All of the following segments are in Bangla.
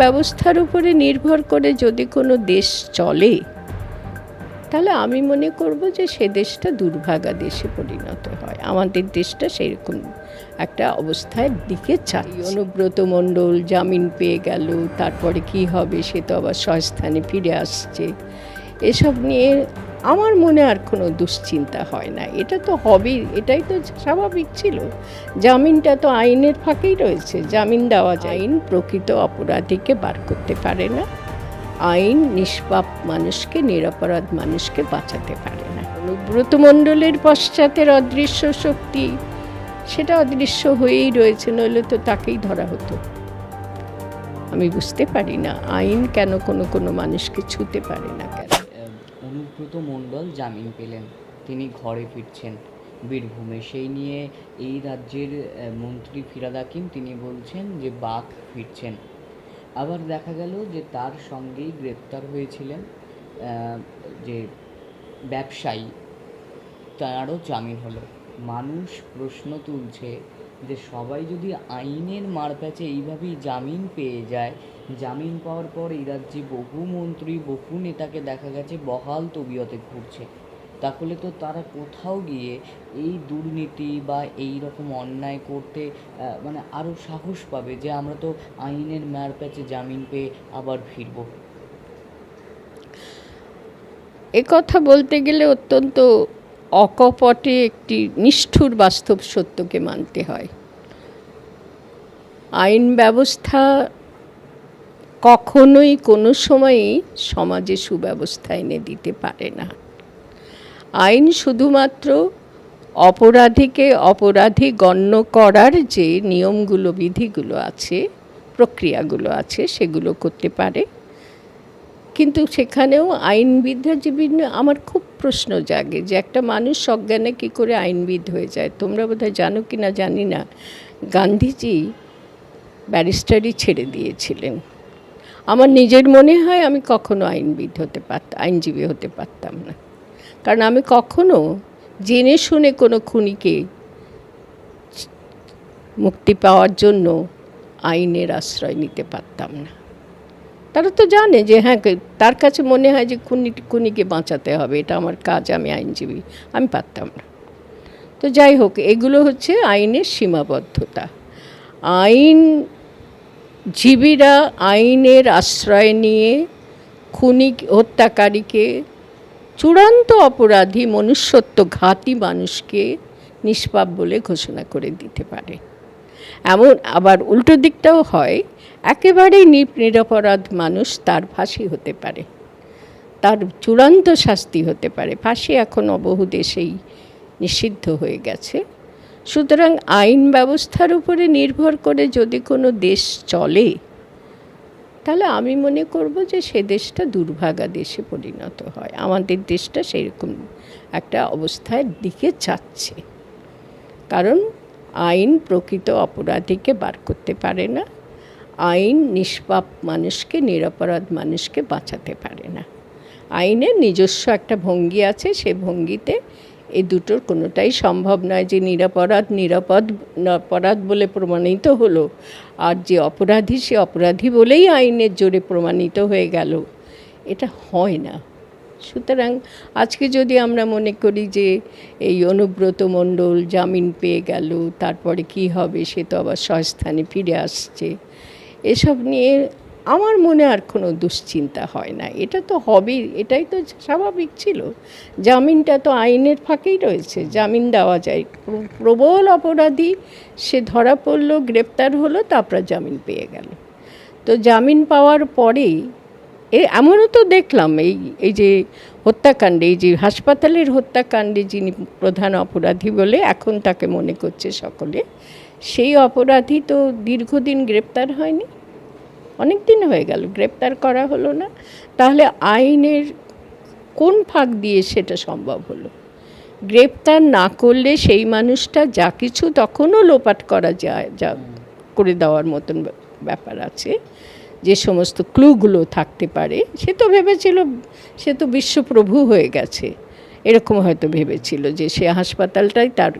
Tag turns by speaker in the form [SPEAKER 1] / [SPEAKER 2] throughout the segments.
[SPEAKER 1] ব্যবস্থার উপরে নির্ভর করে যদি কোনো দেশ চলে, তাহলে আমি মনে করব যে সে দেশটা দুর্ভাগা দেশে পরিণত হয়। আমাদের দেশটা সেরকম একটা অবস্থায় দিকে চাই অনুব্রত মণ্ডল জামিন পেয়ে গেল, তারপরে কি হবে সে তো আবার স্বস্থানে ফিরে আসছে। এসব নিয়ে আমার মনে আর কোনো দুশ্চিন্তা হয় না। এটা তো হবেই, এটাই তো স্বাভাবিক ছিল। জামিনটা তো আইনের ফাঁকেই রয়েছে। জামিন দেওয়া যায় আইন প্রকৃত অপরাধীকে বার করতে পারে না। আইন নিষ্পাপ মানুষকে, নিরপরাধ মানুষকে বাঁচাতে পারে না। অনুব্রত মণ্ডলের পশ্চাতের অদৃশ্য শক্তি, সেটা অদৃশ্য হয়েই রয়েছে, নইলে তো তাকেই ধরা হতো। আমি বুঝতে পারি না, আইন কেন কোনো কোনো মানুষকে ছুতে পারে না কেন?
[SPEAKER 2] অনুব্রত মণ্ডল জামিন পেলেন। তিনি ঘরে ফিরছেন। বীরভূমে সেই নিয়ে এই রাজ্যের মন্ত্রী ফিরাদ হাকিম তিনি বলছেন যে, বাঘ ফিরছেন। আবার দেখা গেল যে, তার সঙ্গেই গ্রেপ্তার হয়েছিলেন যে ব্যবসায়ী। তারও জামিন হলো। মানুষ প্রশ্ন তুলছে যে, সবাই যদি আইনের মারপ্যাচে এইভাবেই জামিন পেয়ে যায় জামিন পাওয়ার পর এই রাজ্যে বহু মন্ত্রী, বহু নেতাকে দেখা গেছে বহাল তবিয়তে ঘুরছে। তাহলে তো তারা কোথাও গিয়ে এই দুর্নীতি বা এই রকম অন্যায় করতে মানে আরও সাহস পাবে যে আমরা তো আইনের মারপ্যাচে জামিন পেয়ে আবার ফিরবো।
[SPEAKER 1] এ কথা বলতে গেলে অত্যন্ত অকপটে একটি নিষ্ঠুর বাস্তব সত্যকে মানতে হয়। আইন ব্যবস্থা কখনোই কোনো সময়ই সমাজে সুব্যবস্থা এনে দিতে পারে না। আইন শুধুমাত্র অপরাধীকে অপরাধী গণ্য করার যে নিয়মগুলো, বিধিগুলো আছে, প্রক্রিয়াগুলো আছে, সেগুলো করতে পারে। কিন্তু সেখানেও আইনবিদরা যে আমার খুব প্রশ্ন জাগে যে একটা মানুষ সজ্ঞানে কী করে আইনবিদ হয়ে যায়? তোমরা বোধহয় জানো কি না জানি না। গান্ধীজি ব্যারিস্টারি ছেড়ে দিয়েছিলেন। আমার নিজের মনে হয় আমি কখনো আইনবিদ হতে পারতাম আইনজীবী হতে পারতাম না। কারণ আমি কখনো জেনে শুনে কোনো খুনিকে মুক্তি পাওয়ার জন্য আইনের আশ্রয় নিতে পারতাম না। তারা তো জানে যে হ্যাঁ তার কাছে মনে হয় যে খুনি, খুনিকে বাঁচাতে হবে, এটা আমার কাজ, আমি আইনজীবী, আমি পারতাম না। তো যাই হোক, এগুলো হচ্ছে আইনের সীমাবদ্ধতা। আইন জীবীরা আইনের আশ্রয় নিয়ে খুনি হত্যাকারীকে, চূড়ান্ত অপরাধী মনুষ্যত্ব ঘাতী মানুষকে নিষ্পাপ বলে ঘোষণা করে দিতে পারে। এমন আবার উল্টো দিকটাও হয়, একেবারেই নিরপরাধ মানুষ তার ফাঁসি হতে পারে। তার চূড়ান্ত শাস্তি হতে পারে। ফাঁসি এখনও বহু দেশেই নিষিদ্ধ হয়ে গেছে। সুতরাং আইন ব্যবস্থার উপরে নির্ভর করে যদি কোনো দেশ চলে, তাহলে আমি মনে করব যে সে দেশটা দুর্ভাগা দেশে পরিণত হয়। আমাদের দেশটা সেরকম একটা অবস্থার দিকে যাচ্ছে। কারণ আইন প্রকৃত অপরাধীকে বার করতে পারে না, আইন নিষ্পাপ মানুষকে, নিরপরাধ মানুষকে বাঁচাতে পারে না। আইনের নিজস্ব একটা ভঙ্গি আছে, সে ভঙ্গিতে এই দুটোর কোনোটাই সম্ভব নয় যে নিরাপরাধ, নিরাপদ অপরাধ বলে প্রমাণিত হলো। আর যে অপরাধী, সে অপরাধী বলেই আইনের জোরে প্রমাণিত হয়ে গেল। এটা হয় না। সুতরাং আজকে যদি আমরা মনে করি যে এই অনুব্রত মণ্ডল জামিন পেয়ে গেল, তারপরে কি হবে সে তো আবার স্বস্থানে ফিরে আসছে। এসব নিয়ে আমার মনে আর কোনো দুশ্চিন্তা হয় না। এটা তো হবেই, এটাই তো স্বাভাবিক ছিল। জামিনটা তো আইনের ফাঁকেই রয়েছে, জামিন দেওয়া যায়। প্রবল অপরাধী, সে ধরা পড়ল, গ্রেপ্তার হলো, তারপর জামিন পেয়ে গেল। তো জামিন পাওয়ার পরেই, এ, এমনও তো দেখলাম এই এই যে হত্যাকাণ্ডে, এই যে হাসপাতালের হত্যাকাণ্ডে যিনি প্রধান অপরাধী বলে এখন তাকে মনে করছে সকলে, সেই অপরাধী তো দীর্ঘদিন গ্রেপ্তার হয়নি। অনেক দিন হয়ে গেল, গ্রেপ্তার করা হলো না। তাহলে আইনের কোন ফাঁক দিয়ে সেটা সম্ভব হলো? গ্রেপ্তার না করলে সেই মানুষটা যা কিছু তখনও লোপাট করা যায়, যা করে দেওয়ার মতন ব্যাপার আছে। যে সমস্ত ক্লুগুলো থাকতে পারে, সে তো ভেবেছিল, সে তো বিশ্বপ্রভু হয়ে গেছে। এরকম হয়তো ভেবেছিল যে সে হাসপাতালটাই তার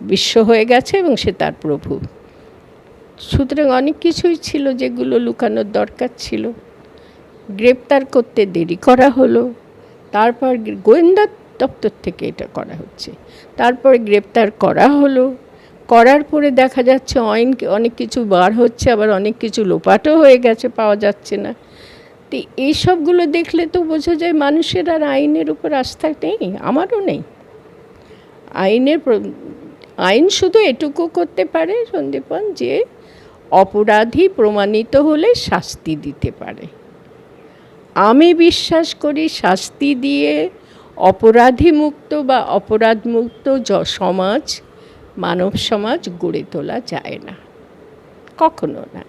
[SPEAKER 1] বিশ্ব হয়ে গেছে এবং সে তার প্রভু। সুতরাং অনেক কিছুই ছিল যেগুলো লুকানোর দরকার ছিল। গ্রেপ্তার করতে দেরি করা হলো। তারপর গোয়েন্দা দপ্তর থেকে এটা করা হচ্ছে। তারপরে গ্রেপ্তার করা হলো। করার পরে দেখা যাচ্ছে অনেক অনেক কিছু বার হচ্ছে, আবার অনেক কিছু লোপাটও হয়ে গেছে, পাওয়া যাচ্ছে না। তো এইসবগুলো দেখলে তো বোঝা যায় মানুষের আর আইনের উপর আস্থা নেই, আমারও নেই। আইনের আইন শুধু এটুকু করতে পারে সন্দীপন যে অপরাধী প্রমাণিত হলে শাস্তি দিতে পারে। আমি বিশ্বাস করি শাস্তি দিয়ে অপরাধী মুক্ত বা অপরাধ মুক্ত জ- সমাজ মানব সমাজ গড়ে তোলা যায় না। কখনো না।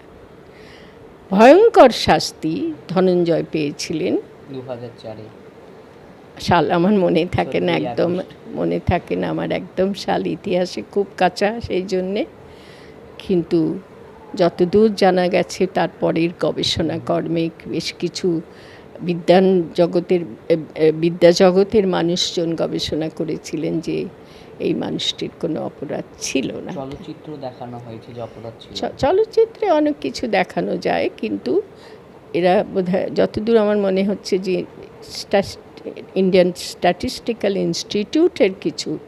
[SPEAKER 1] ভয়ঙ্কর শাস্তি ধনঞ্জয় পেয়েছিলেন।
[SPEAKER 2] দু
[SPEAKER 1] সাল আমার মনে থাকে না একদম মনে থাকে না আমার একদম সাল ইতিহাসে খুব কাঁচা সেই জন্যে। কিন্তু যতদূর জানা গেছে তারপরের গবেষণা কর্মে বেশ কিছু বিদ্যান জগতের বিদ্যা জগতের মানুষজন গবেষণা করেছিলেন যে এই মানুষটির কোনো অপরাধ ছিল না।
[SPEAKER 2] চলচ্চিত্র দেখানো হয়েছে যে অপরাধ ছিল।
[SPEAKER 1] চলচ্চিত্রে অনেক কিছু দেখানো যায় কিন্তু এরা বোধহয় যতদূর আমার মনে হচ্ছে যে ইন্ডিয়ান স্ট্যাটিস্টিক্যাল ইনস্টিটিউটের কিছু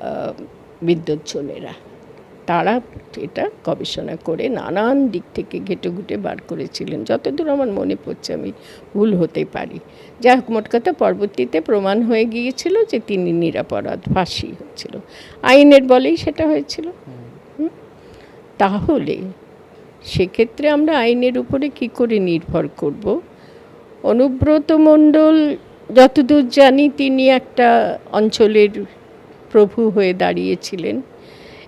[SPEAKER 1] আহ, বিদ্বজ্জনেরা তারা এটা গবেষণা করে নানান দিক থেকে ঘেটে ঘুটে বার করেছিলেন। যতদূর আমার মনে পড়ছে আমি ভুল হতে পারি। হোক, মোট কথা পরবর্তীতে প্রমাণ হয়ে গিয়েছিল যে তিনি নিরাপরাধ ফাঁসি হচ্ছিল আইনের বলেই সেটা হয়েছিল। তাহলে সেক্ষেত্রে আমরা আইনের উপরে কি করে নির্ভর করব? অনুব্রত মণ্ডল, যতদূর জানি তিনি একটা অঞ্চলের প্রভু হয়ে দাঁড়িয়েছিলেন।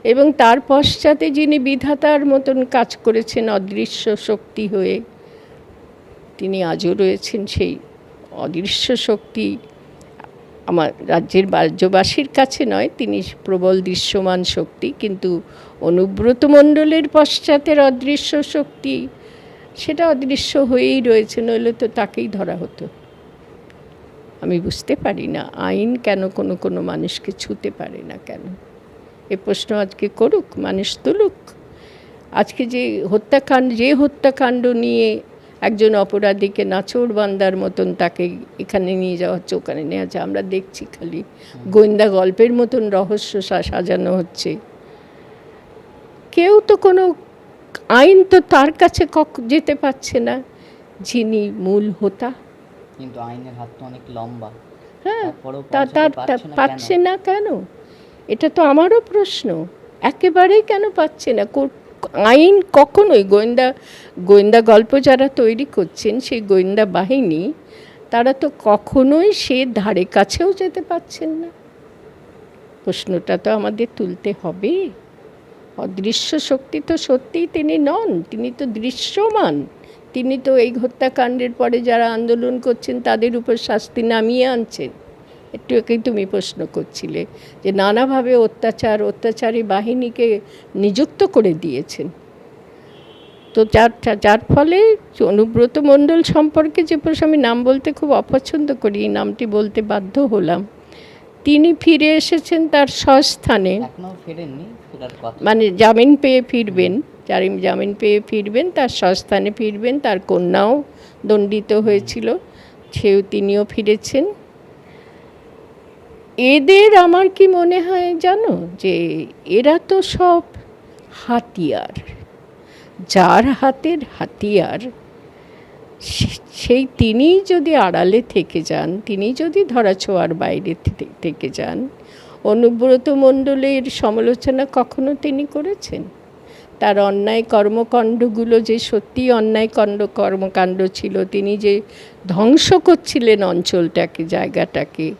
[SPEAKER 1] এবং তার পশ্চাতে যিনি বিধাতার মতন কাজ করেছেন, অদৃশ্য শক্তি হয়ে, তিনি আজও রয়েছেন সেই অদৃশ্য শক্তি আমার রাজ্যের রাজ্যবাসীর কাছে নয়, তিনি প্রবল দৃশ্যমান শক্তি, কিন্তু অনুব্রত মণ্ডলের পশ্চাতের অদৃশ্য শক্তি, সেটা অদৃশ্য হয়েই রয়েছে, নইলে তো তাকেই ধরা হতো। আমি বুঝতে পারি না, আইন কেন কোনো কোনো মানুষকে ছুতে পারে না কেন? এ প্রশ্ন আজকে করুক মানুষ তুলুক। আজকে যে হত্যাকাণ্ড যে হত্যাকাণ্ড নিয়ে একজন অপরাধীকে নাচোর বান্দার মতন তাকে এখানে নিয়ে যাওয়া হচ্ছে ওখানে নিয়ে যাচ্ছে আমরা দেখছি খালি। গোয়েন্দা গল্পের মতন রহস্য সাজানো হচ্ছে। কেউ তো কোনো আইন তো তার কাছে যেতে পারছে না যিনি মূল হোতা।
[SPEAKER 2] কিন্তু আইনের হাত তো অনেক লম্বা।
[SPEAKER 1] হ্যাঁ
[SPEAKER 2] তারপরেও
[SPEAKER 1] তা তার পাচ্ছে না কেন? এটা তো আমারও প্রশ্ন। একেবারেই কেন পাচ্ছে না? আইন কখনোই গোয়েন্দা গোয়েন্দা গল্প যারা তৈরি করছেন, সেই গোয়েন্দা বাহিনী, তারা তো কখনোই সে ধারে কাছেও যেতে পারছেন না। প্রশ্নটা তো আমাদের তুলতে হবে। অদৃশ্য শক্তি তো সত্যিই তিনি নন, তিনি তো দৃশ্যমান। তিনি তো এই হত্যাকাণ্ডের পরে যারা আন্দোলন করছেন, তাদের উপর শাস্তি নামিয়ে আনছেন। একটু আগেই তুমি প্রশ্ন করছিলে যে নানাভাবে অত্যাচার অত্যাচারী বাহিনীকে নিযুক্ত করে দিয়েছেন। তো যার যার ফলে অনুব্রত মণ্ডল সম্পর্কে যে প্রশ্ন আমি নাম বলতে খুব অপছন্দ করি এই নামটি বলতে বাধ্য হলাম। তিনি ফিরে এসেছেন তার স্বস্থানে। মানে জামিন পেয়ে ফিরবেন যার জামিন পেয়ে ফিরবেন তার স্বস্থানে ফিরবেন তার কন্যাও দণ্ডিত হয়েছিল সেও তিনিও ফিরেছেন। এদের আমার কি মনে হয় জানো? যে এরা তো সব হাতিয়ার। যার হাতের হাতিয়ার সেই তিনিই যদি আড়ালে থেকে যান তিনি যদি ধরাছোঁয়ার বাইরে থেকে যান, অনুব্রত মণ্ডলের সমালোচনা কখনো তিনি করেছেন? তার অন্যায় কর্মকাণ্ডগুলো যে সত্যি অন্যায় কাণ্ড, কর্মকাণ্ড ছিল, তিনি যে ধ্বংস করছিলেন অঞ্চলটাকে, জায়গাটাকে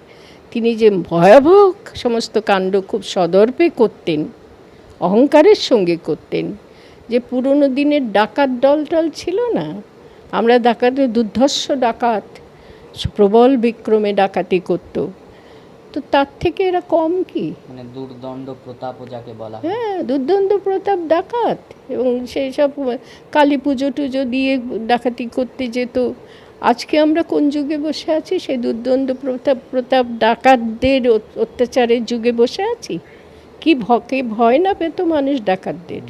[SPEAKER 1] তিনি যে ভয়াবহ সমস্ত কাণ্ড খুব সদর্পে করতেন অহংকারের সঙ্গে করতেন যে পুরনো দিনের ডাকাত দল টল ছিল না? আমরা ডাকাতে দুর্ধর্ষ ডাকাত প্রবল বিক্রমে ডাকাতি করতো। তো তার থেকে এরা কম কি?
[SPEAKER 2] মানে দুর্দণ্ড প্রতাপও যাকে বলা হ্যাঁ
[SPEAKER 1] দুর্দণ্ড প্রতাপ ডাকাত এবং সেই সব কালী পুজো টুজো দিয়ে ডাকাতি করতে যেত। আজকে আমরা কোন যুগে বসে আছি? সেই দুর্দণ্ড প্রতাপ প্রতাপ ডাকাতদের অত্যাচারের যুগে বসে আছি? কি ভকে ভয় না পেত মানুষ ডাকাতদের?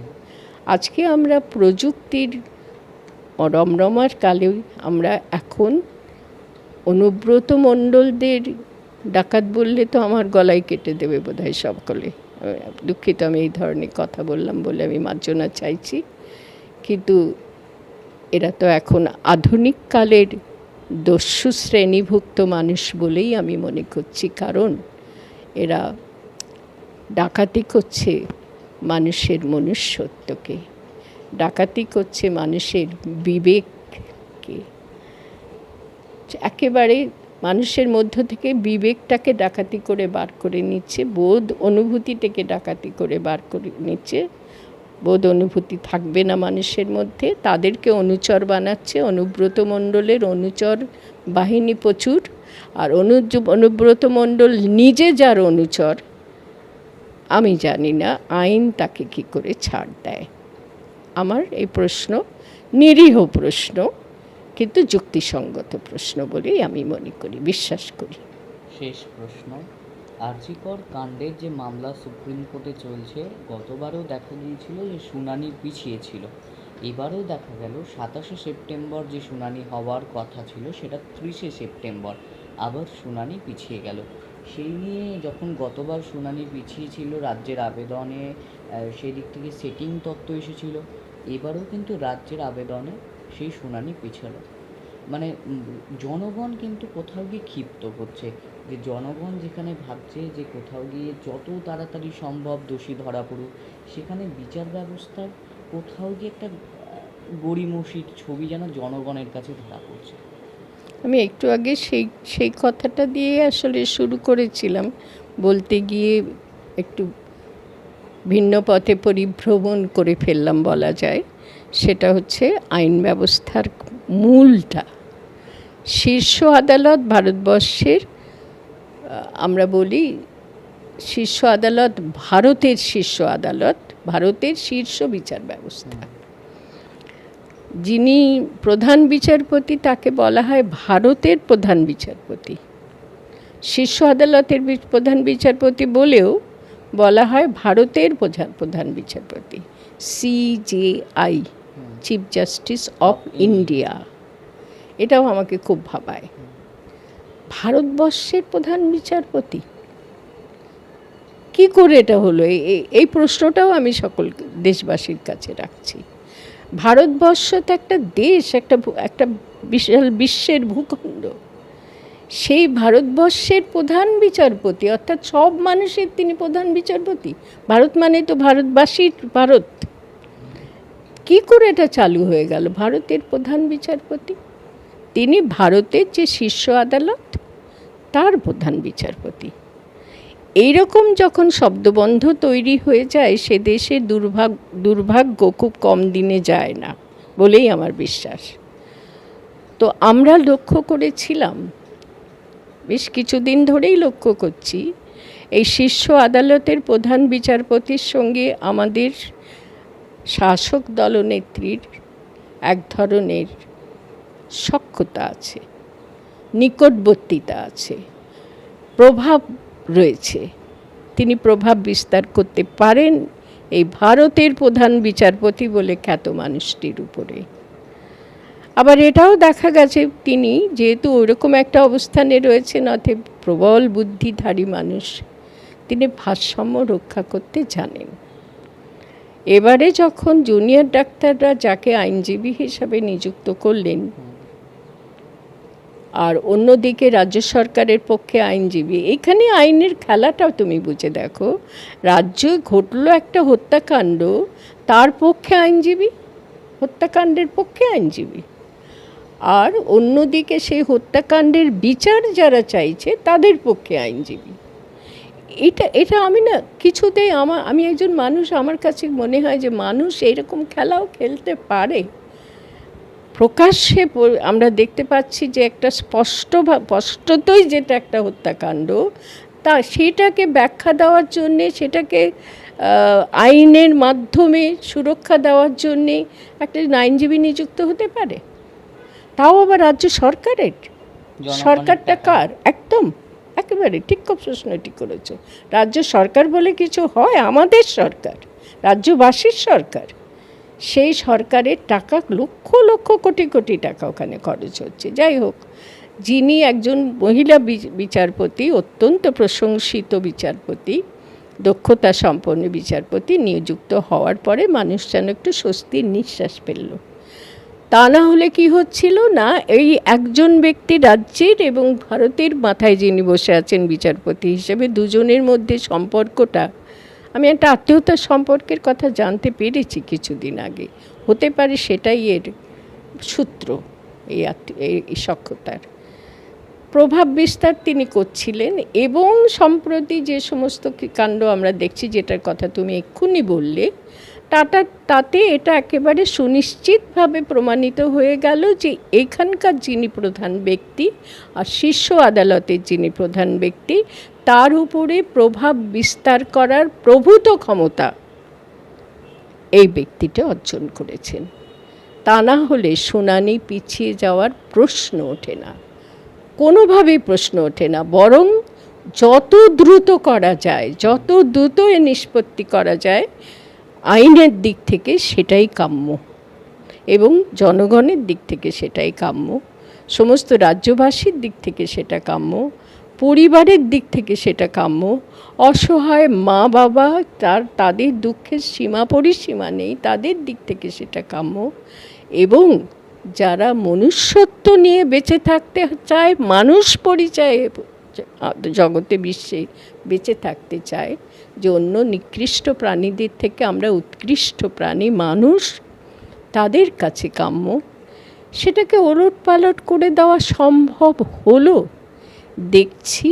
[SPEAKER 1] আজকে আমরা প্রযুক্তির রমরমার কালে আমরা এখন অনুব্রত মণ্ডলদের ডাকাত বললে তো আমার গলায় কেটে দেবে বোধ হয় সকলে দুঃখিত আমি এই ধরনের কথা বললাম বলে আমি মার্জনা চাইছি। কিন্তু এরা তো এখন আধুনিক কালের দস্যু শ্রেণীভুক্ত মানুষ বলেই আমি মনে করছি। কারণ এরা ডাকাতি করছে মানুষের মনুষ্যত্বকে, ডাকাতি করছে মানুষের বিবেককে। একেবারে মানুষের মধ্য থেকে বিবেকটাকে ডাকাতি করে বার করে নিচ্ছে, বোধ অনুভূতি থেকে ডাকাতি করে বার করে নিচ্ছে বোধ অনুভূতি থাকবে না মানুষের মধ্যে। তাদেরকে অনুচর বানাচ্ছে, অনুব্রত মণ্ডলের অনুচর বাহিনী প্রচুর। আর অনুজ, অনুব্রত মণ্ডল নিজে যার অনুচর, আমি জানি না, আইন তাকে কি করে ছাড় দেয়। আমার এই প্রশ্ন নিরীহ প্রশ্ন, কিন্তু যুক্তিসঙ্গত প্রশ্ন বলেই আমি মনে করি, বিশ্বাস করি।
[SPEAKER 2] শেষ প্রশ্ন। আরজিকর কাণ্ডের যে মামলা সুপ্রিম কোর্টে চলছে গতবারও দেখা গিয়েছিল যে শুনানি পিছিয়ে ছিল। এবারও দেখা গেল সাতাশে সেপ্টেম্বর যে শুনানি হওয়ার কথা ছিল সেটা ত্রিশে সেপ্টেম্বর। আবার শুনানি পিছিয়ে গেল। সেই নিয়ে যখন গতবার শুনানি পিছিয়ে ছিল রাজ্যের আবেদনে আহ, সেই দিক থেকে সেটিং তত্ত্ব এসেছিল এবারও কিন্তু রাজ্যের আবেদনে সেই শুনানি পিছালো। মানে জনগণ কিন্তু কোথাও গিয়ে ক্ষিপ্ত হচ্ছে। যে জনগণ যেখানে ভাবছে যে কোথাও গিয়ে যত তাড়াতাড়ি সম্ভব দোষী ধরা পড়ুক, সেখানে বিচার ব্যবস্থার কোথাও গিয়ে একটা গড়িমসির ছবি যেন জনগণের কাছে ধরা পড়ছে।
[SPEAKER 1] আমি একটু আগে সেই সেই কথাটা দিয়ে আসলে শুরু করেছিলাম। বলতে গিয়ে একটু ভিন্ন পথে পরিভ্রমণ করে ফেললাম বলা যায়। সেটা হচ্ছে আইন ব্যবস্থার মূলটা। শীর্ষ আদালত ভারতবর্ষের আমরা বলি শীর্ষ আদালত ভারতের শীর্ষ আদালত ভারতের শীর্ষ বিচার ব্যবস্থা। যিনি প্রধান বিচারপতি তাকে বলা হয় ভারতের প্রধান বিচারপতি। শীর্ষ আদালতের প্রধান বিচারপতি বলেও বলা হয় ভারতের প্রধান প্রধান বিচারপতি। CJI chief justice of India এটাও আমাকে খুব ভাবায়। ভারতবর্ষের প্রধান বিচারপতি? কি করে এটা হলো? এই- প্রশ্নটাও আমি সকল দেশবাসীর কাছে রাখছি। ভারতবর্ষ তো একটা দেশ, একটা একটা বিশাল বিশ্বের ভূখণ্ড। সেই ভারতবর্ষের প্রধান বিচারপতি, অর্থাৎ সব মানুষের তিনি প্রধান বিচারপতি। ভারত মানে তো ভারতবাসীর ভারত। কি করে এটা চালু হয়ে গেল? ভারতের প্রধান বিচারপতি? তিনি ভারতের যে শীর্ষ আদালত, তার প্রধান বিচারপতি। এইরকম যখন শব্দবন্ধ তৈরি হয়ে যায়, সে দেশে দুর্ভাগ, দুর্ভাগ্য খুব কম দিনে যায় না, বলেই আমার বিশ্বাস। তো আমরা লক্ষ্য করেছিলাম, বেশ কিছুদিন ধরেই লক্ষ্য করছি, এই শীর্ষ আদালতের প্রধান বিচারপতির সঙ্গে আমাদের শাসক দলনেত্রীর এক ধরনের সক্ষতা আছে, নিকটবর্তীতা আছে, প্রভাব রয়েছে। তিনি প্রভাব বিস্তার করতে পারেন এই ভারতের প্রধান বিচারপতি বলে খ্যাত মানুষটির উপরে। আবার এটাও দেখা গেছে তিনি যেহেতু ওইরকম একটা অবস্থানে রয়েছেন, অতএব প্রবল বুদ্ধিধারী মানুষ, তিনি ভারসাম্য রক্ষা করতে জানেন। এবারে যখন জুনিয়র ডাক্তাররা যাকে আইনজীবী হিসাবে নিযুক্ত করলেন আর অন্যদিকে রাজ্য সরকারের পক্ষে আইনজীবী। এখানে আইনের খেলাটাও তুমি বুঝে দেখো। রাজ্যে ঘটলো একটা হত্যাকাণ্ড, তার পক্ষে আইনজীবী, হত্যাকাণ্ডের পক্ষে আইনজীবী। আর অন্যদিকে সেই হত্যাকাণ্ডের বিচার যারা চাইছে, তাদের পক্ষে আইনজীবী। এটা এটা আমি না কিছুতেই আমার আমি একজন মানুষ, আমার কাছে মনে হয় যে মানুষ এরকম খেলাও খেলতে পারে। প্রকাশ্যে আমরা দেখতে পাচ্ছি যে একটা স্পষ্ট স্পষ্টতই যেটা একটা হত্যাকাণ্ড তা সেটাকে ব্যাখ্যা দেওয়ার জন্যে সেটাকে আইনের মাধ্যমে সুরক্ষা দেওয়ার জন্যে একটা আইনজীবী নিযুক্ত হতে পারে। তাও আবার রাজ্য সরকারের? সরকারটা কার? একদম একেবারে ঠিক খুব প্রশ্নটি করেছ। রাজ্য সরকার বলে কিছু হয় আমাদের সরকার রাজ্যবাসীর সরকার। সেই সরকারের টাকা লক্ষ লক্ষ কোটি কোটি টাকা ওখানে খরচ হচ্ছে। যাই হোক, যিনি একজন মহিলা বিচারপতি, অত্যন্ত প্রশংসিত বিচারপতি, দক্ষতা সম্পন্ন বিচারপতি, নিযুক্ত হওয়ার পরে মানুষ যেন একটু স্বস্তির নিঃশ্বাস ফেলল। তা না হলে কি হচ্ছিল না, এই একজন ব্যক্তি রাজ্যের এবং ভারতের মাথায় যিনি বসে আছেন বিচারপতি হিসেবে, দুজনের মধ্যে সম্পর্কটা আমি একটা আত্মীয়তার সম্পর্কের কথা জানতে পেরেছি কিছুদিন আগে। হতে পারে সেটাই এর সূত্র, এই এই সক্ষতার প্রভাব বিস্তার তিনি করছিলেন এবং সম্প্রতি যে সমস্ত কাণ্ড আমরা দেখছি যেটার কথা তুমি এক্ষুনি বললে তাটা, তাতে এটা একেবারে সুনিশ্চিতভাবে প্রমাণিত হয়ে গেল যে এখানকার যিনি প্রধান ব্যক্তি আর শীর্ষ আদালতের যিনি প্রধান ব্যক্তি, তার উপরে প্রভাব বিস্তার করার প্রভূত ক্ষমতা এই ব্যক্তিটা অর্জন করেছেন। তা না হলে শুনানি পিছিয়ে যাওয়ার প্রশ্ন ওঠে না। কোনোভাবেই প্রশ্ন ওঠে না, বরং যত দ্রুত করা যায়, যত দ্রুত এ নিষ্পত্তি করা যায় আইনের দিক থেকে সেটাই কাম্য এবং জনগণের দিক থেকে সেটাই কাম্য, সমস্ত রাজ্যবাসীর দিক থেকে সেটা কাম্য, পরিবারের দিক থেকে সেটা কাম্য, অসহায় মা বাবা তার, তাদের দুঃখের সীমা, পরিসীমা নেই, তাদের দিক থেকে সেটা কাম্য এবং যারা মনুষ্যত্ব নিয়ে বেঁচে থাকতে চায়, মানুষ পরিচয়ে জগতে বিশ্বে বেঁচে থাকতে চায়, যে অন্য নিকৃষ্ট প্রাণীদের থেকে আমরা উৎকৃষ্ট প্রাণী, মানুষ তাদের কাছে কাম্য। সেটাকে ওলট পালট করে দেওয়া সম্ভব হলো? দেখছি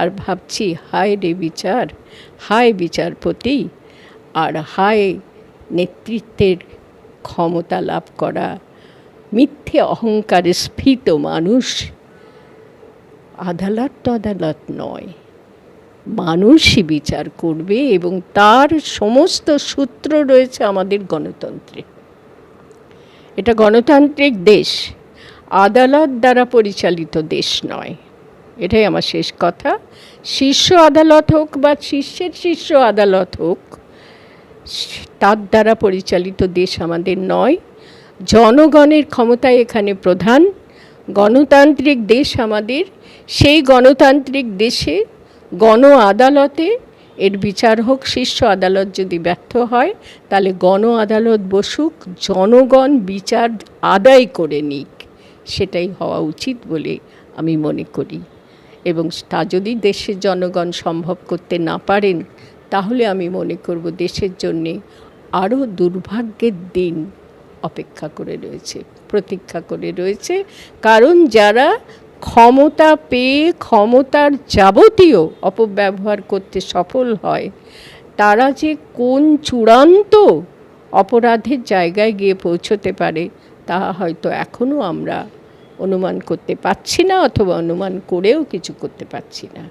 [SPEAKER 1] আর ভাবছি, হায় রে বিচার, হায় বিচারপতি, আর হায় নেতৃত্বের ক্ষমতা লাভ করা, মিথ্যে অহংকারে স্ফীত মানুষ। আদালত তো আদালত নয়। মানুষই বিচার করবে এবং তার সমস্ত সূত্র রয়েছে আমাদের গণতন্ত্রে। এটা গণতান্ত্রিক দেশ, আদালত দ্বারা পরিচালিত দেশ নয়। এটাই আমার শেষ কথা। শীর্ষ আদালত হোক বা শীর্ষের শীর্ষ আদালত হোক, তার দ্বারা পরিচালিত দেশ আমাদের নয়। জনগণের ক্ষমতায় এখানে প্রধান। গণতান্ত্রিক দেশ আমাদের। সেই গণতান্ত্রিক দেশে গণ আদালতে, এর বিচার হোক, শীর্ষ আদালত যদি ব্যর্থ হয়, তাহলে গণ আদালত বসুক, জনগণ বিচার আদায় করে নিক। সেটাই হওয়া উচিত বলে আমি মনে করি। এবং তা যদি দেশের জনগণ সম্ভব করতে না পারেন, তাহলে আমি মনে করব দেশের জন্যে আরও দুর্ভাগ্যের দিন অপেক্ষা করে রয়েছে, প্রতীক্ষা করে রয়েছে। কারণ যারা ক্ষমতা পেয়ে ক্ষমতার যাবতীয় অপব্যবহার করতে সফল হয়, তারা যে কোন চূড়ান্ত অপরাধের জায়গায় গিয়ে পৌঁছতে পারে, তা হয়তো এখনও আমরা অনুমান করতে পারছি না অথবা অনুমান করেও কিছু করতে পারছি না।